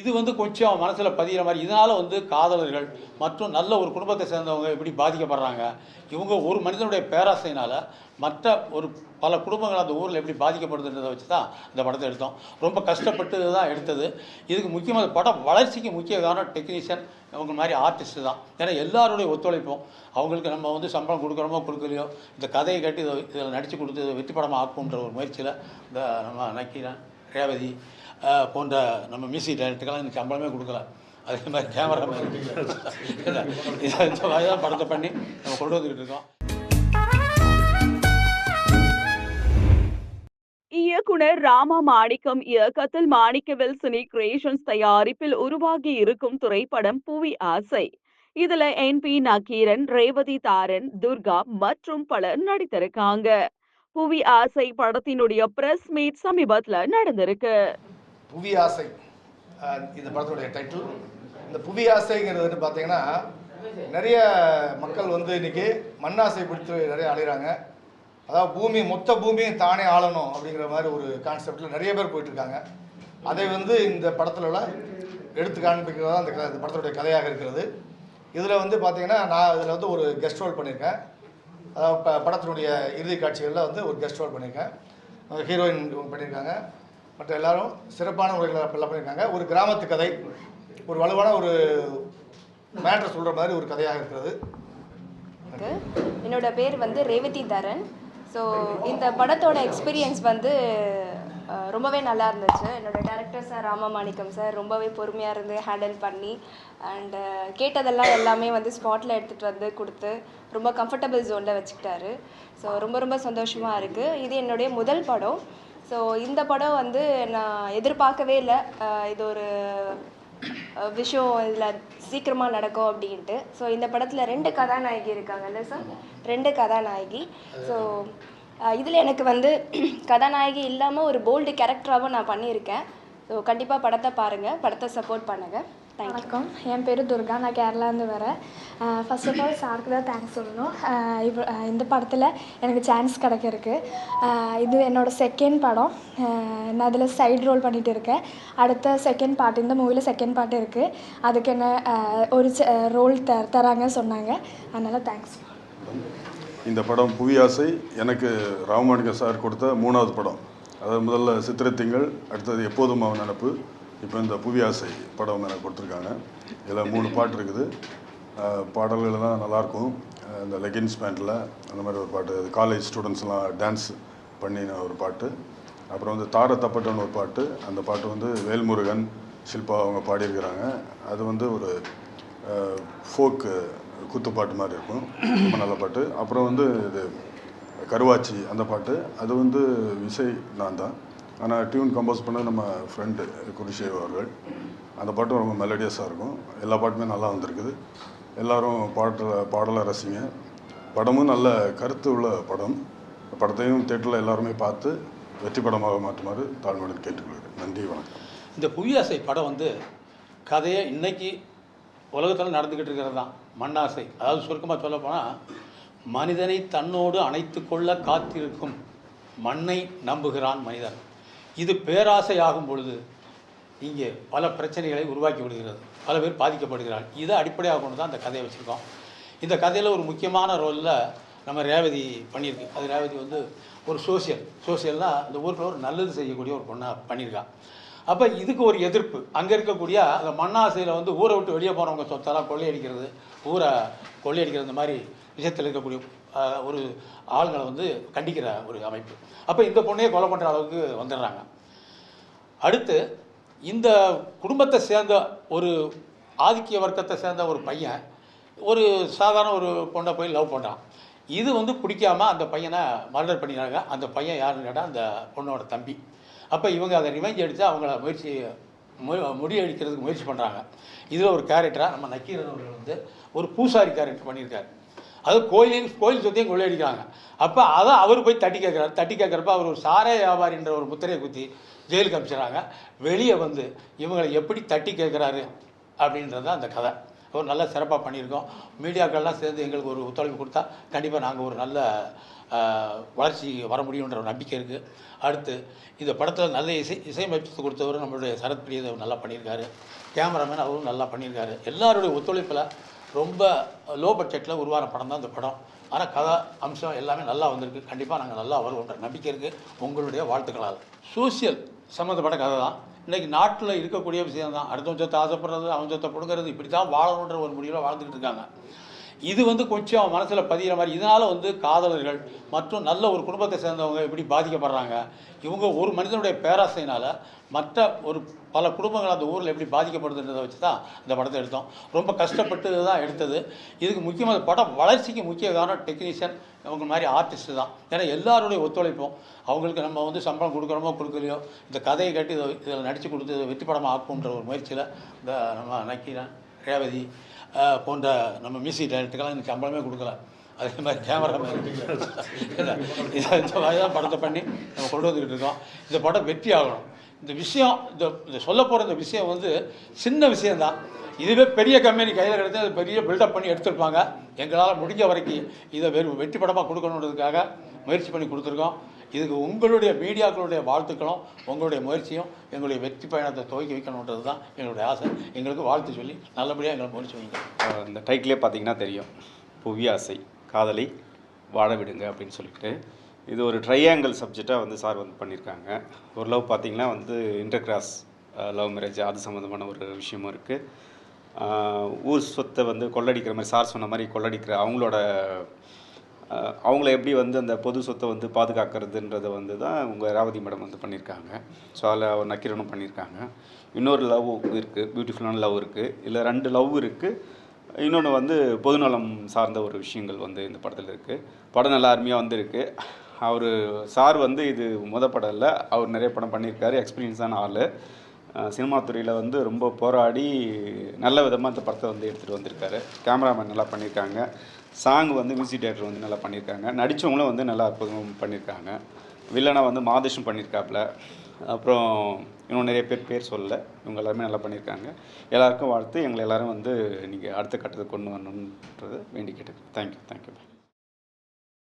இது வந்து கொஞ்சம் மனசில் பதிகிற மாதிரி இதனால் வந்து காதலர்கள் மற்றும் நல்ல ஒரு குடும்பத்தை சேர்ந்தவங்க எப்படி பாதிக்கப்படுறாங்க. இவங்க ஒரு மனிதனுடைய பேராசையினால் மற்ற ஒரு பல குடும்பங்கள் அந்த ஊரில் எப்படி பாதிக்கப்படுதுன்றதை வச்சு தான் இந்த படத்தை எடுத்தோம். ரொம்ப கஷ்டப்பட்டு தான் எடுத்தது. இதுக்கு முக்கியமாக படம் வளர்ச்சிக்கு முக்கிய காரணம் டெக்னீஷியன் இவங்க மாதிரி ஆர்டிஸ்ட்டு தான். ஏன்னா எல்லாருடைய ஒத்துழைப்பும் அவங்களுக்கு நம்ம வந்து சம்பளம் கொடுக்குறோமோ கொடுக்கலையோ இந்த கதையை கட்டி இதை இதில் நடித்து கொடுத்து இதை வெற்றி படமாக ஆக்குன்ற ஒரு முயற்சியில் இந்த நம்ம நக்கீரன் ரேவதி போன்ற நம்ம மியூசிக் டைரக்டருக்கெல்லாம் எனக்கு சம்பளமே கொடுக்கல. அதே மாதிரி கேமராமேன் இல்லை இந்த மாதிரி தான் படத்தை பண்ணி நம்ம கொண்டு வந்துக்கிட்டு இருக்கோம். இயக்குனர் ராமா மாணிக்கம் இயக்கத்தில் மாணிக்கவேல் சினி கிரியேஷன்ஸ் தயாரிப்பில் உருவாகி இருக்கும் திரைப்படம் புவி ஆசை. இதுல என் பி நக்கீரன் ரேவதி தாரன் துர்கா மற்றும் பலர் நடித்திருக்காங்க. புவி ஆசை படத்தினுடைய பிரஸ் மீட் சமீபத்துல நடந்திருக்கு. புவி ஆசை இந்த படத்துடைய டைட்டில் இந்த புவி ஆசைங்கிறது வந்து பார்த்தீங்கன்னா நிறைய மக்கள் வந்து இன்னைக்கு மண்ணாசை பிடித்து நிறைய அலைகிறாங்க அதாவது பூமி மொத்த பூமியும் தானே ஆளணும் அப்படிங்கிற மாதிரி ஒரு கான்செப்டில் நிறைய பேர் போயிட்டுருக்காங்க. அதை வந்து இந்த படத்தில் எடுத்து காண்பிக்கிறதா அந்த க- இந்த படத்துடைய கதையாக இருக்கிறது. இதில் வந்து பார்த்தீங்கன்னா நான் இதில் வந்து ஒரு கெஸ்ட் ரோல் பண்ணியிருக்கேன். அதாவது ப படத்தினுடைய இறுதி காட்சிகளில் வந்து ஒரு கெஸ்ட் ரோல் பண்ணியிருக்கேன். ஹீரோயின் பண்ணியிருக்காங்க. மற்ற எல்லாரும் சிறப்பான முறையில் எல்லாம் பண்ணியிருக்காங்க. ஒரு கிராமத்து கதை ஒரு வலுவான ஒரு மேட்ரு சொல்கிற மாதிரி ஒரு கதையாக இருக்கிறது. என்னோட பேர் வந்து ரேவதி தரன். ஸோ இந்த படத்தோட எக்ஸ்பீரியன்ஸ் வந்து ரொம்பவே நல்லா இருந்துச்சு. என்னோட டேரக்டர் சார் ராமமாணிக்கம் சார் ரொம்பவே பொறுமையாக இருந்து ஹேண்டில் பண்ணி அண்டு கேட்டதெல்லாம் எல்லாமே வந்து ஸ்பாட்டில் எடுத்துகிட்டு வந்து கொடுத்து ரொம்ப கம்ஃபர்டபுள் ஜோனில் வச்சுக்கிட்டாரு. ஸோ ரொம்ப ரொம்ப சந்தோஷமாக இருக்குது இது என்னுடைய முதல் படம். ஸோ இந்த படம் வந்து நான் எதிர்பார்க்கவே இல்லை. இது ஒரு விஷயம் இதில் சீக்கிரமாக நடக்கும் அப்படின்ட்டு. ஸோ இந்த படத்தில் ரெண்டு கதாநாயகி இருக்காங்கல்ல சார் ரெண்டு கதாநாயகி. ஸோ இதில் எனக்கு வந்து கதாநாயகி இல்லாமல் ஒரு போல்டு கேரக்டராகவும் நான் பண்ணியிருக்கேன். ஸோ கண்டிப்பாக படத்தை பாருங்கள் படத்தை சப்போர்ட் பண்ணுங்கள் வணக்கம். என் பேர் துர்கா. நான் கேரளாந்து வரேன். ஃபர்ஸ்ட் ஆஃப் ஆல் சாருக்கு தான் தேங்க்ஸ் சொல்லணும். இவ் இந்த படத்தில் எனக்கு சான்ஸ் கிடைக்கிருக்கு அஹ் இது என்னோட செகண்ட் படம். நான் அதில் சைடு ரோல் பண்ணிட்டு இருக்கேன். அடுத்த செகண்ட் பார்ட் இந்த மூவியில் செகண்ட் பார்ட் இருக்குது அதுக்கு என்ன ஒரு ரோல் த தராங்க சொன்னாங்க. அதனால் தேங்க்ஸ் இந்த படம் புவி ஆசை எனக்கு ராமமாணிக்க சார் கொடுத்த மூணாவது படம். அதாவது முதல்ல சித்திரை திங்கள் அடுத்தது எப்போதும் அவன் நினப்பு இப்போ இந்த புவி ஆசை படம் எனக்கு கொடுத்துருக்காங்க. இதில் மூணு பாட்டு இருக்குது. பாடல்கள்லாம் பாடல்கள் தான் நல்லாயிருக்கும் இந்த லெகின்ஸ் பேண்ட்டில் அந்த மாதிரி ஒரு பாட்டு. அது காலேஜ் ஸ்டூடெண்ட்ஸ்லாம் டான்ஸ் பண்ணின ஒரு பாட்டு. அப்புறம் வந்து தார தப்பட்டன்னு ஒரு பாட்டு. அந்த பாட்டு வந்து வேல்முருகன் ஷில்பா அவங்க பாடியிருக்கிறாங்க. அது வந்து ஒரு ஃபோக்கு குத்துப்பாட்டு மாதிரி இருக்கும். ரொம்ப நல்ல பாட்டு. அப்புறம் வந்து இது கருவாச்சி அந்த பாட்டு. அது வந்து இசை நான் தான். ஆனால் டியூன் கம்போஸ் பண்ண நம்ம ஃப்ரெண்டு குருஷேவ் அவர்கள். அந்த பாட்டும் ரொம்ப மெலடியஸாக இருக்கும். எல்லா பாட்டுமே நல்லா வந்திருக்குது. எல்லாரும் பாட்டு பாடலை ரசிங்க. படமும் நல்ல கருத்து உள்ள படம். படத்தையும் தேட்டரில் எல்லாருமே பார்த்து வெற்றி படமாக மாற்றுமாறு தாழ்மையுடன் கேட்டுக்கொள்கிறேன். நன்றி வணக்கம். இந்த புவியாசை படம் வந்து கதையை இன்னைக்கு உலகத்தில் நடந்துக்கிட்டு இருக்கிறது தான். மண்ணாசை. அதாவது சுருக்கமாக சொல்லப்போனால் மனிதனை தன்னோடு அணைத்து கொள்ள காத்திருக்கும் மண்ணை நம்புகிறான் மனிதன். இது பேராசை ஆகும் பொழுது இங்கே பல பிரச்சனைகளை உருவாக்கி விடுகிறது. பல பேர் பாதிக்கப்படுகிறார்கள். இதை அடிப்படையாக கொண்டு தான் அந்த கதையை வச்சுருக்கோம். இந்த கதையில் ஒரு முக்கியமான ரோலில் நம்ம ரேவதி பண்ணியிருக்கு. அது ரேவதி வந்து ஒரு சோசியல் சோசியல்னால் இந்த ஊரில் ஒரு நல்லது செய்யக்கூடிய ஒரு பொண்ணாக பண்ணியிருக்கான் அப்போ இதுக்கு ஒரு எதிர்ப்பு. அங்கே இருக்கக்கூடிய அந்த மண்ணாசையில் வந்து ஊரை விட்டு வெளியே போகிறவங்க சொத்தெல்லாம் கொள்ளையடிக்கிறது ஊரை கொள்ளையடிக்கிறது இந்த மாதிரி விஷயத்தில் இருக்கக்கூடிய ஒரு ஆளுங்களை வந்து கண்டிக்கிற ஒரு அமைப்பு. அப்போ இந்த பொண்ணையே கொலை பண்ணுற அளவுக்கு வந்துடுறாங்க. அடுத்து இந்த குடும்பத்தை சேர்ந்த ஒரு ஆதிக்கிய வர்க்கத்தை சேர்ந்த ஒரு பையன் ஒரு சாதாரண ஒரு பொண்ணை போய் லவ் பண்ணுறான் இது வந்து பிடிக்காம அந்த பையனை மர்டர் பண்ணிடுறாங்க. அந்த பையன் யாருன்னு கேட்டால் அந்த பொண்ணோட தம்பி. அப்போ இவங்க அதை ரிவெஞ்ச் அடித்து அவங்கள முயற்சி மு- முயற்சி பண்ணுறாங்க இதில் ஒரு கேரக்டராக நம்ம நக்கீரன் அவர்கள் வந்து ஒரு பூசாரி கேரக்டர் பண்ணியிருக்காரு. அது கோயிலின் கோயில் சொத்தையும் கொள்ளையடிக்கிறாங்க அப்போ அதை அவர் போய் தட்டி கேட்குறாரு. தட்டி கேட்குறப்ப அவர் ஒரு சாரே வியாபாரின்ற ஒரு முத்திரையை குத்தி ஜெயிலுக்கு அனுப்பிச்சிடுறாங்க. வெளியே வந்து இவங்களை எப்படி தட்டி கேட்குறாரு அப்படின்றது தான் அந்த கதை. ஒரு நல்ல சிறப்பாக பண்ணியிருக்கோம். மீடியாக்கள்லாம் சேர்ந்து எங்களுக்கு ஒரு ஒத்துழைப்பு கொடுத்தா கண்டிப்பாக நாங்கள் ஒரு நல்ல வளர்ச்சி வர முடியுன்ற ஒரு நம்பிக்கை இருக்குது அடுத்து இந்த படத்தில் நல்ல இசை இசையமைப்பு கொடுத்தவர் நம்மளுடைய சரத் பிரியதேவ் நல்லா பண்ணியிருக்காரு. கேமராமேன் அவரும் நல்லா பண்ணியிருக்காரு. எல்லாருடைய ஒத்துழைப்பில் ரொம்ப லோ பட்ஜெட்டில் உருவான படம் தான் இந்த படம். ஆனால் கதை அம்சம் எல்லாமே நல்லா வந்திருக்கு. கண்டிப்பாக நாங்கள் நல்லா வருவோன்ற நம்பிக்கை இருக்குது உங்களுடைய வாழ்த்துக்களால். சோசியல் சம்மந்தப்பட்ட கதை தான். இன்றைக்கி நாட்டில் இருக்கக்கூடிய விஷயம் தான் அடுத்தவன் சொத்தை ஆசைப்படுறது அவன் சொத்தை பிடுங்கிறது இப்படி தான் வாழணுன்ற ஒரு முடிவில் வாழ்ந்துக்கிட்டு இருக்காங்க. இது வந்து கொஞ்சம் மனசில் பதிகிற மாதிரி இதனால் வந்து காதலர்கள் மற்றும் நல்ல ஒரு குடும்பத்தை சேர்ந்தவங்க எப்படி பாதிக்கப்படுறாங்க. இவங்க ஒரு மனிதனுடைய பேராசையினால் மற்ற ஒரு பல குடும்பங்கள் அந்த ஊரில் எப்படி பாதிக்கப்படுதுன்றதை வச்சு தான் இந்த படத்தை எடுத்தோம். ரொம்ப கஷ்டப்பட்டு தான் எடுத்தது. இதுக்கு முக்கியமாக படம் வளர்ச்சிக்கு முக்கிய காரணம் டெக்னீஷியன் இவங்க மாதிரி ஆர்டிஸ்ட் தான். ஏன்னா எல்லாருடைய ஒத்துழைப்பும் அவங்களுக்கு நம்ம வந்து சம்பளம் கொடுக்குறோமோ கொடுக்கலையோ இந்த கதையை கேட்டு இதை இதில் நடித்து கொடுத்து இதை வெற்றி படமாக ஆக்குன்ற ஒரு முயற்சியில் இந்த நம்ம நக்கீரன் ரேவதி போன்ற நம்ம மியூசிக் டைரக்டருக்கெல்லாம் எனக்கு சம்பளமே கொடுக்கல. அதே மாதிரி கேமரா இதை இந்த மாதிரி தான் படத்தை பண்ணி நம்ம கொண்டு வந்துக்கிட்டு இருக்கோம். இந்த படம் வெற்றி ஆகணும். இந்த விஷயம் இந்த இந்த சொல்ல போகிற இந்த விஷயம் வந்து சின்ன விஷயந்தான் இதுவே பெரிய கம்பெனி கையில் கிடைத்து அது பெரிய பில்டப் பண்ணி எடுத்திருப்பாங்க. எங்களால் முடிஞ்ச வரைக்கும் இதை வெறும் வெற்றி படமாக கொடுக்கணுன்றதுக்காக முயற்சி பண்ணி கொடுத்துருக்கோம். இதுக்கு உங்களுடைய மீடியாக்களுடைய வாழ்த்துக்களும் உங்களுடைய முயற்சியும் எங்களுடைய வெற்றி பயணத்தை துவக்கி வைக்கணுன்றது தான் எங்களுடைய ஆசை. எங்களுக்கு வாழ்த்து சொல்லி நல்லபடியாக எங்களை முயற்சி வைங்க. இந்த டைட்டிலே பார்த்தீங்கன்னா தெரியும். புவி ஆசை காதலை வாழ விடுங்க அப்படின்னு சொல்லிட்டு. இது ஒரு ட்ரையாங்கிள் சப்ஜெக்டாக வந்து சார் வந்து பண்ணியிருக்காங்க ஒரு லவ் பார்த்தீங்கன்னா வந்து இன்டர் கிராஸ் லவ் மேரேஜ் அது சம்மந்தமான ஒரு விஷயமும் இருக்குது ஊர் சொத்தை வந்து கொள்ளடிக்கிற மாதிரி சார் சொன்ன மாதிரி கொள்ளடிக்கிற அவங்களோட அவங்கள எப்படி வந்து அந்த பொது சொத்தை வந்து பாதுகாக்கிறதுன்றதை வந்து தான் உங்கள் ராவதி மேடம் வந்து பண்ணியிருக்காங்க. ஸோ அதில் நக்கீரனும் பண்ணியிருக்காங்க. இன்னொரு லவ் இருக்குது பியூட்டிஃபுல்லான லவ் இருக்குது இல்லை ரெண்டு லவ் இருக்குது இன்னொன்று வந்து பொதுநலம் சார்ந்த ஒரு விஷயங்கள் வந்து இந்த படத்தில் இருக்குது படம் நல்லா அருமையாக வந்திருக்கு. அவர் சார் வந்து இது முத படம் இல்லை. அவர் நிறைய படம் பண்ணியிருக்காரு. எக்ஸ்பீரியன்ஸான ஆள். சினிமா துறையில் வந்து ரொம்ப போராடி நல்ல விதமாக இந்த படத்தை வந்து எடுத்துகிட்டு வந்திருக்காரு. கேமராமேன் நல்லா பண்ணியிருக்காங்க. சாங் வந்து மியூசிக் டைரக்டர் வந்து நல்லா பண்ணியிருக்காங்க. நடித்தவங்களும் வந்து நல்லா அற்புதம் பண்ணியிருக்காங்க. வில்லனா வந்து மாதேஷும் பண்ணியிருக்காப்புல. அப்புறம் இன்னும் நிறைய பேர் பேர் சொல்லலை. இவங்க எல்லாருமே நல்லா பண்ணியிருக்காங்க. எல்லாருக்கும் வாழ்த்து. எங்களை எல்லோரும் வந்து நீங்கள் அடுத்த கட்டத்துக்கு கொண்டு வரணுன்றது வேண்டி கேட்டுக்கிறேன் தேங்க்யூ தேங்க்யூ